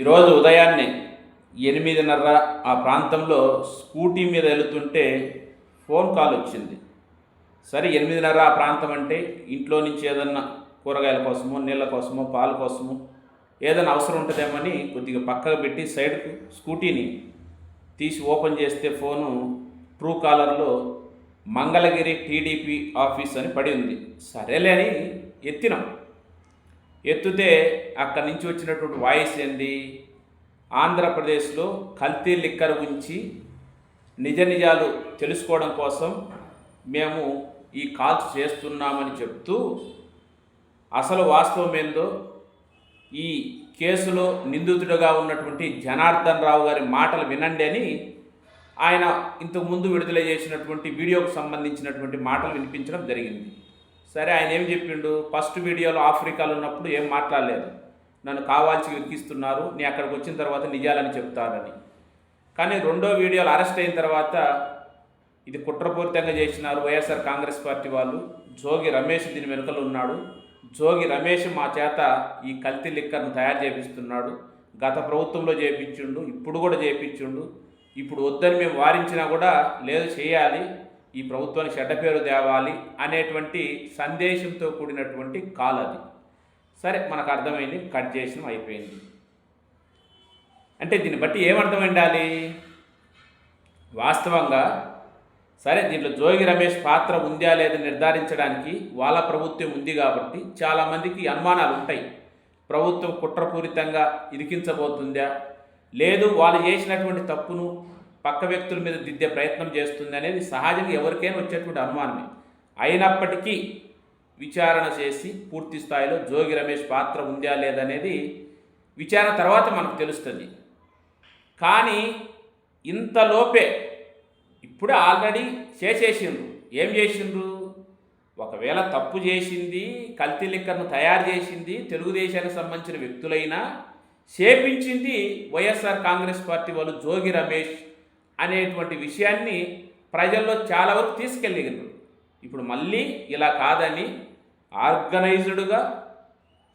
ఈరోజు ఉదయాన్నే ఎనిమిదిన్నర ఆ ప్రాంతంలో స్కూటీ మీద వెళుతుంటే ఫోన్ కాల్ వచ్చింది. సరే ఎనిమిదిన్నర ఆ ప్రాంతం అంటే ఇంట్లో నుంచి ఏదన్నా కూరగాయల కోసమో నీళ్ళ కోసమో పాల కోసమో ఏదైనా అవసరం ఉంటుందేమని కొద్దిగా పక్కకు పెట్టి సైడ్కు స్కూటీని తీసి ఓపెన్ చేస్తే ఫోను ట్రూ కాలర్లో మంగళగిరి టీడీపీ ఆఫీస్ అని పడి ఉంది. సరేలే అని ఎత్తినాం. ఎత్తితే అక్కడి నుంచి వచ్చినటువంటి వాయిస్ ఏంది? ఆంధ్రప్రదేశ్లో కల్తీ లిక్కర్ గురించి నిజ నిజాలు తెలుసుకోవడం కోసం మేము ఈ కాల్స్ చేస్తున్నామని చెప్తూ అసలు వాస్తవం ఏందో ఈ కేసులో నిందితుడిగా ఉన్నటువంటి జనార్దన్ రావు గారి మాటలు వినండి అని ఆయన ఇంతకుముందు విడుదల చేసినటువంటి వీడియోకు సంబంధించినటువంటి మాటలు వినిపించడం జరిగింది. సరే ఆయన ఏం చెప్పిండు? ఫస్ట్ వీడియోలో ఆఫ్రికాలో ఉన్నప్పుడు ఏం మాట్లాడలేదు. నన్ను కావాల్సి ఎక్కిస్తున్నారు నీ అక్కడికి వచ్చిన తర్వాత నిజాలని చెప్తారని. కానీ రెండో వీడియోలు అరెస్ట్ అయిన తర్వాత ఇది కుట్రపూరితంగా చేసినారు వైఎస్ఆర్ కాంగ్రెస్ పార్టీ వాళ్ళు. జోగి రమేష్ దీని వెనుకలు ఉన్నాడు. జోగి రమేష్ మా చేత ఈ కల్తీ లిక్కర్ను తయారు చేపిస్తున్నాడు. గత ప్రభుత్వంలో చేపించుండు ఇప్పుడు కూడా చేపించుండు. ఇప్పుడు వద్దని మేము వారించినా కూడా లేదు చేయాలి. ఈ ప్రభుత్వానికి చెడ్డ పేరు తేవాలి అనేటువంటి సందేశంతో కూడినటువంటి కాల్ అది. సరే మనకు అర్థమైంది కట్ చేసిన అయిపోయింది. అంటే దీన్ని బట్టి ఏమర్థం ఉండాలి? వాస్తవంగా సరే దీంట్లో జోగి రమేష్ పాత్ర ఉందా లేదా నిర్ధారించడానికి వాళ్ళ ప్రభుత్వం ఉంది కాబట్టి చాలామందికి అనుమానాలు ఉంటాయి. ప్రభుత్వం కుట్రపూరితంగా ఇరికించబోతుందా? లేదు వాళ్ళు చేసినటువంటి తప్పును పక్క వ్యక్తుల మీద దిద్దే ప్రయత్నం చేస్తుంది అనేది సహజంగా ఎవరికైనా వచ్చేటువంటి అనుమానమే. అయినప్పటికీ విచారణ చేసి పూర్తి స్థాయిలో జోగి రమేష్ పాత్ర ఉందా లేదనేది విచారణ తర్వాత మనకు తెలుస్తుంది. కానీ ఇంతలోపే ఇప్పుడే ఆల్రెడీ చేసేసిండ్రు. ఏం చేసిండ్రు? ఒకవేళ తప్పు చేసింది కల్తీ లిక్కర్ను తయారు చేసింది తెలుగుదేశానికి సంబంధించిన వ్యక్తులైనా చేపించింది వైఎస్ఆర్ కాంగ్రెస్ పార్టీ వాళ్ళు జోగి రమేష్ అనేటువంటి విషయాన్ని ప్రజల్లో చాలా వరకు తీసుకెళ్ళగలరు ఇప్పుడు మళ్ళీ ఇలా కాదని ఆర్గనైజ్డ్గా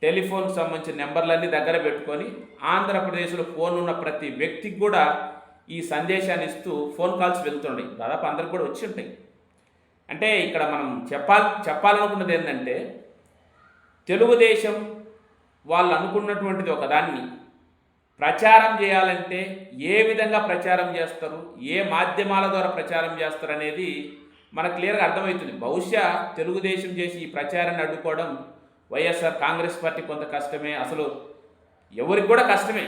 టెలిఫోన్కి సంబంధించిన నెంబర్లన్నీ దగ్గర పెట్టుకొని ఆంధ్రప్రదేశ్లో ఫోన్ ఉన్న ప్రతి వ్యక్తికి కూడా ఈ సందేశాన్ని ఇస్తూ ఫోన్ కాల్స్ వెళ్తుంటాయి. దాదాపు అందరికి కూడా వచ్చి ఉంటాయి. అంటే ఇక్కడ మనం చెప్పాలి చెప్పాలనుకున్నది ఏంటంటే తెలుగుదేశం వాళ్ళు అనుకున్నటువంటిది ఒకదాన్ని ప్రచారం చేయాలంటే ఏ విధంగా ప్రచారం చేస్తారు ఏ మాధ్యమాల ద్వారా ప్రచారం చేస్తారు అనేది మనకు క్లియర్గా అర్థమవుతుంది. బహుశా తెలుగుదేశం చేసి ఈ ప్రచారాన్ని అడ్డుకోవడం వైఎస్ఆర్ కాంగ్రెస్ పార్టీ కొంత కష్టమే. అసలు ఎవరికి కూడా కష్టమే.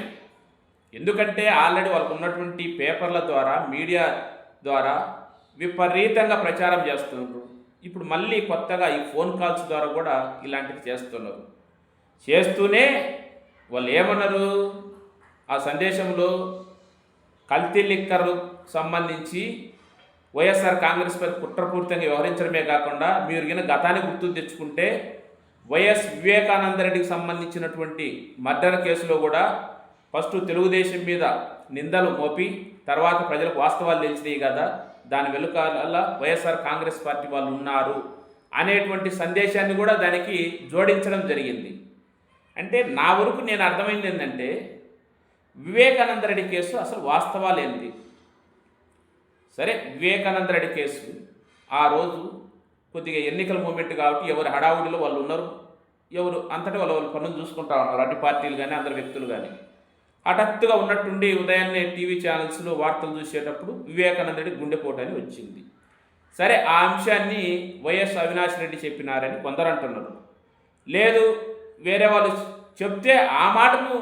ఎందుకంటే ఆల్రెడీ వాళ్ళకు ఉన్నటువంటి పేపర్ల ద్వారా మీడియా ద్వారా విపరీతంగా ప్రచారం చేస్తున్నారు. ఇప్పుడు మళ్ళీ కొత్తగా ఈ ఫోన్ కాల్స్ ద్వారా కూడా ఇలాంటివి చేస్తున్నారు. చేస్తూనే వాళ్ళు ఏమన్నారు? ఆ సందేశంలో కల్తీ లిక్కర్ సంబంధించి వైఎస్ఆర్ కాంగ్రెస్ పార్టీ కుట్రపూరితంగా వ్యవహరించడమే కాకుండా మీరు గిన గతాన్ని గుర్తు తెచ్చుకుంటే వైఎస్ వివేకానందరెడ్డికి సంబంధించినటువంటి మర్డర్ కేసులో కూడా ఫస్ట్ తెలుగుదేశం మీద నిందలు మోపి తర్వాత ప్రజలకు వాస్తవాలు తెలిసినాయి కదా దాని వెనుకాల వైఎస్ఆర్ కాంగ్రెస్ పార్టీ వాళ్ళు ఉన్నారు అనేటువంటి సందేశాన్ని కూడా దానికి జోడించడం జరిగింది. అంటే నా వరకు నేను అర్థమైంది ఏంటంటే వివేకానంద రెడ్డి కేసు అసలు వాస్తవాలు ఏంటి? సరే వివేకానంద రెడ్డి కేసు ఆ రోజు కొద్దిగా ఎన్నికల మూమెంట్ కాబట్టి ఎవరు హడావుడిలో వాళ్ళు ఉన్నారు ఎవరు అంతటి వాళ్ళ వాళ్ళ పనులు చూసుకుంటా ఉన్నారు అన్ని పార్టీలు కానీ అందరు వ్యక్తులు కానీ హఠాత్తుగా ఉన్నట్టుండి ఉదయాన్నే టీవీ ఛానల్స్లో వార్తలు చూసేటప్పుడు వివేకానంద రెడ్డి గుండెపోటు అని వచ్చింది. సరే ఆ అంశాన్ని వైఎస్ అవినాష్ రెడ్డి చెప్పినారని కొందరు అంటున్నారు. లేదు వేరే వాళ్ళు చెప్తే ఆ మాటను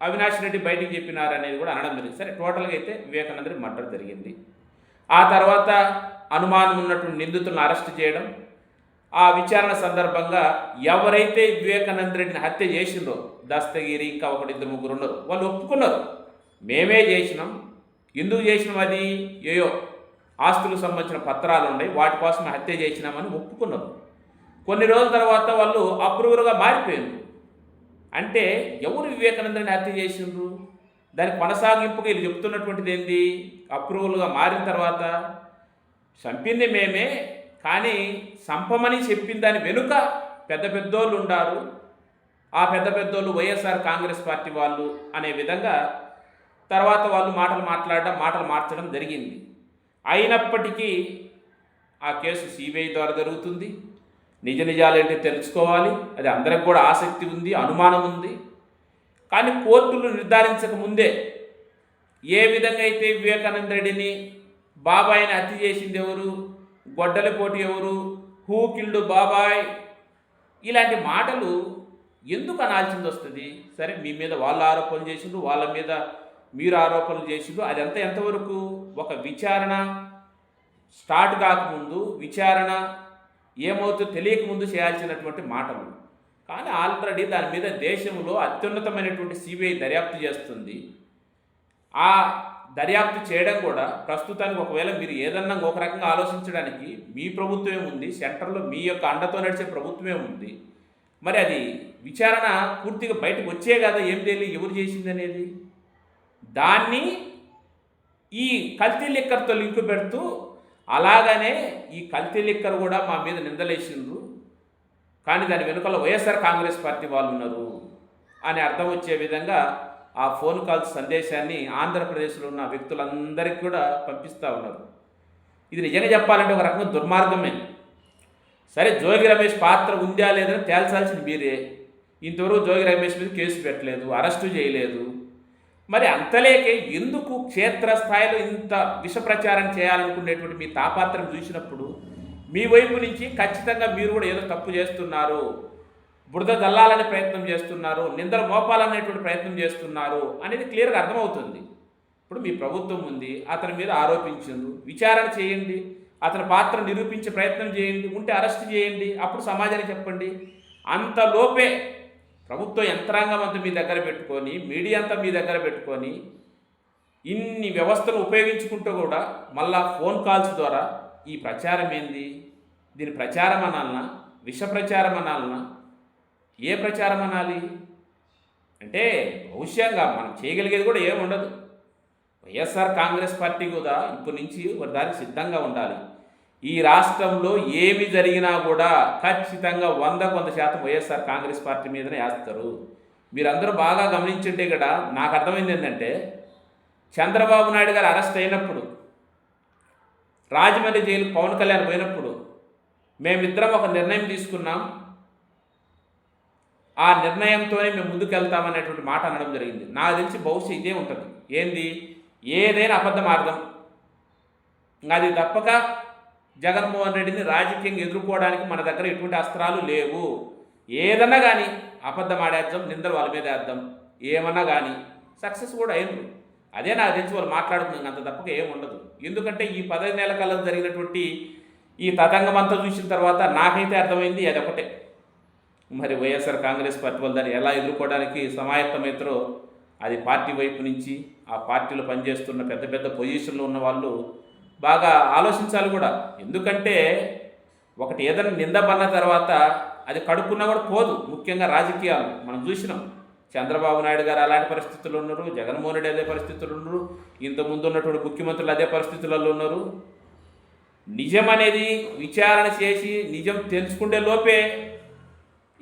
అవినాష్ రెడ్డి బయటికి చెప్పినారనేది కూడా అనడం జరిగింది. సరే టోటల్గా అయితే వివేకానంద రెడ్డి మర్డర్ జరిగింది. ఆ తర్వాత అనుమానం ఉన్నటువంటి నిందితులను అరెస్ట్ చేయడం ఆ విచారణ సందర్భంగా ఎవరైతే వివేకానంద రెడ్డిని హత్య చేసిండ్రో దస్తగిరి ఇంకా ఒకటి ఇద్దరు ముగ్గురు ఉన్నారు వాళ్ళు ఒప్పుకున్నారు. మేమే చేసినాం. ఎందుకు చేసినాం అది? ఏయో ఆస్తులకు సంబంధించిన పత్రాలు ఉన్నాయి వాటి కోసం హత్య చేసినామని ఒప్పుకున్నారు. కొన్ని రోజుల తర్వాత వాళ్ళు అప్రూవర్గా మారిపోయింది అంటే ఎవరు వివేకానందని హత్య చేసిండ్రు? దాని కొనసాగింపుగా వీళ్ళు చెప్తున్నటువంటిది ఏంది? అప్రూవల్గా మారిన తర్వాత చంపింది మేమే కానీ సంపమని చెప్పిన దాని వెనుక పెద్ద పెద్దోళ్ళు ఉండారు. ఆ పెద్ద పెద్దోళ్ళు వైఎస్ఆర్ కాంగ్రెస్ పార్టీ వాళ్ళు అనే విధంగా తర్వాత వాళ్ళు మాటలు మాట్లాడడం మాటలు మార్చడం జరిగింది. అయినప్పటికీ ఆ కేసు సిబిఐ ద్వారా జరుగుతుంది. నిజ నిజాలు ఏంటో తెలుసుకోవాలి? అది అందరికి కూడా ఆసక్తి ఉంది అనుమానం ఉంది. కానీ కోర్టులు నిర్ధారించక ముందే ఏ విధంగా అయితే వివేకానంద రెడ్డిని బాబాయిని హత్య చేసింది ఎవరు? గొడ్డల పోటీ ఎవరు? హూ కిల్డ్ బాబాయ్? ఇలాంటి మాటలు ఎందుకు అనాల్సింది వస్తుంది? సరే మీ మీద వాళ్ళు ఆరోపణలు చేసిండ్రు వాళ్ళ మీద మీరు ఆరోపణలు చేసిండ్రు. అదంతా ఎంతవరకు? ఒక విచారణ స్టార్ట్ కాకముందు విచారణ ఏమవుతుందో తెలియకముందు చేయాల్సినటువంటి మాటలు. కానీ ఆల్రెడీ దాని మీద దేశంలో అత్యున్నతమైనటువంటి సిబిఐ దర్యాప్తు చేస్తుంది. ఆ దర్యాప్తు చేయడం కూడా ప్రస్తుతానికి ఒకవేళ మీరు ఏదన్నా ఒక రకంగా ఆలోచించడానికి మీ ప్రభుత్వమే ఉంది సెంటర్లో మీ యొక్క అండతో నడిచే ప్రభుత్వమే ఉంది. మరి అది విచారణ పూర్తిగా బయటకు వచ్చే కదా ఏం తెలియదు ఎవరు చేసింది అనేది. దాన్ని ఈ కల్తీ లిక్కర్తో లింకు పెడుతూ అలాగనే ఈ కల్తీ లిక్కర్ కూడా మా మీద నిందలేసిండ్రు. కానీ దాని వెనుకల వైఎస్ఆర్ కాంగ్రెస్ పార్టీ వాళ్ళు ఉన్నారు అని అర్థం వచ్చే విధంగా ఆ ఫోన్ కాల్ సందేశాన్ని ఆంధ్రప్రదేశ్లో ఉన్న వ్యక్తులందరికీ కూడా పంపిస్తూ ఉన్నారు. ఇది నిజంగా చెప్పాలంటే ఒక రకంగా దుర్మార్గమే. సరే జోగి రమేష్ పాత్ర ఉందా లేదని తేల్చాల్సింది మీరే. ఇంతవరకు జోగి రమేష్ మీద కేసు పెట్టలేదు అరెస్టు చేయలేదు. మరి అంతలేకే ఎందుకు క్షేత్రస్థాయిలో ఇంత విష ప్రచారం చేయాలనుకునేటువంటి మీ తాపాత్రం చూసినప్పుడు మీ వైపు నుంచి ఖచ్చితంగా మీరు కూడా ఏదో తప్పు చేస్తున్నారు బురద జల్లాలనే ప్రయత్నం చేస్తున్నారు నిందలు మోపాలనేటువంటి ప్రయత్నం చేస్తున్నారు అనేది క్లియర్గా అర్థమవుతుంది. ఇప్పుడు మీ ప్రభుత్వం ఉంది అతని మీద ఆరోపించింది విచారణ చేయండి అతని పాత్ర నిరూపించే ప్రయత్నం చేయండి ఉంటే అరెస్ట్ చేయండి అప్పుడు సమాజానికి చెప్పండి. అంతలోపే ప్రభుత్వ యంత్రాంగం అంతా మీ దగ్గర పెట్టుకొని మీడియా అంతా మీ దగ్గర పెట్టుకొని ఇన్ని వ్యవస్థలు ఉపయోగించుకుంటూ కూడా మళ్ళా ఫోన్ కాల్స్ ద్వారా ఈ ప్రచారం ఏంది? దీని ప్రచారం అనాలనా? విష ప్రచారం అనాలనా? ఏ ప్రచారం అనాలి? అంటే భవిష్యంగా మనం చేయగలిగేది కూడా ఏమి ఉండదు వైఎస్ఆర్ కాంగ్రెస్ పార్టీ కూడా ఇప్పటి నుంచి ఒక దానికి సిద్ధంగా ఉండాలి. ఈ రాష్ట్రంలో ఏమి జరిగినా కూడా ఖచ్చితంగా వంద కొంత శాతం వైఎస్ఆర్ కాంగ్రెస్ పార్టీ మీదనే వేస్తారు. మీరందరూ బాగా గమనించుంటే కదా నాకు అర్థమైంది ఏంటంటే చంద్రబాబు నాయుడు గారు అరెస్ట్ అయినప్పుడు రాజమండ్రి జైలు పవన్ కళ్యాణ్ పోయినప్పుడు మేమిద్దరం ఒక నిర్ణయం తీసుకున్నాం. ఆ నిర్ణయంతోనే మేము ముందుకెళ్తామనేటువంటి మాట అనడం జరిగింది. నాకు తెలిసి బహుశా ఇదే ఉంటుంది. ఏంది? ఏదైనా అబద్ధం అర్థం అది తప్పక జగన్మోహన్ రెడ్డిని రాజకీయంగా ఎదుర్కోవడానికి మన దగ్గర ఎటువంటి అస్త్రాలు లేవు. ఏదన్నా కానీ అబద్ధం ఆడేద్దాం నిందలు వాళ్ళ మీద వేద్దాం. ఏమన్నా కానీ సక్సెస్ కూడా అయింది. అదే నాకు తెలిసి వాళ్ళు మాట్లాడుకున్నాం అంత తప్పక ఏం ఉండదు. ఎందుకంటే ఈ పదహైదు నెలల కాలం జరిగినటువంటి ఈ తతంగం అంతా చూసిన తర్వాత నాకైతే అర్థమైంది అది ఒకటే. మరి వైఎస్ఆర్ కాంగ్రెస్ పార్టీ వాళ్ళు దాన్ని ఎలా ఎదుర్కోవడానికి సమాయత్తమైతారో అది పార్టీ వైపు నుంచి ఆ పార్టీలో పనిచేస్తున్న పెద్ద పెద్ద పొజిషన్లో ఉన్న వాళ్ళు బాగా ఆలోచించాలి కూడా. ఎందుకంటే ఒకటి ఏదైనా నిందపన్న తర్వాత అది కడుక్కున్నా కూడా పోదు. ముఖ్యంగా రాజకీయాలు మనం చూసినాం. చంద్రబాబు నాయుడు గారు అలాంటి పరిస్థితులు ఉన్నారు. జగన్మోహన్ రెడ్డి అదే పరిస్థితులు ఉన్నారు. ఇంతకుముందు ఉన్నటువంటి ముఖ్యమంత్రులు అదే పరిస్థితులలో ఉన్నారు. నిజం అనేది విచారణ చేసి నిజం తెలుసుకుంటే లోపే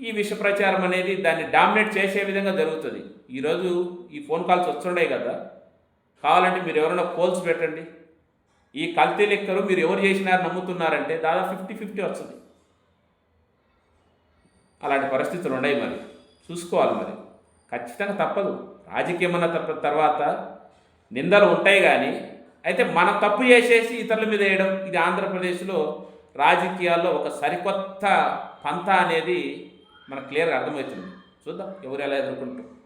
ఈ విష ప్రచారం అనేది దాన్ని డామినేట్ చేసే విధంగా జరుగుతుంది. ఈరోజు ఈ ఫోన్ కాల్స్ వస్తుండే కదా. కావాలంటే మీరు ఎవరైనా పోల్స్ పెట్టండి. ఈ కల్తీ లెక్కలు మీరు ఎవరు చేసినారు నమ్ముతున్నారంటే దాదాపు ఫిఫ్టీ ఫిఫ్టీ వస్తుంది. అలాంటి పరిస్థితులు ఉన్నాయి మరి. చూసుకోవాలి మరి. ఖచ్చితంగా తప్పదు. రాజకీయం అన్న తప్ప తర్వాత నిందలు ఉంటాయి కానీ అయితే మనం తప్పు చేసేసి ఇతరుల మీద వేయడం ఇది ఆంధ్రప్రదేశ్లో రాజకీయాల్లో ఒక సరికొత్త పంత అనేది మనకు క్లియర్గా అర్థమవుతుంది. చూద్దాం ఎవరు ఎలా ఎదుర్కొంటారు.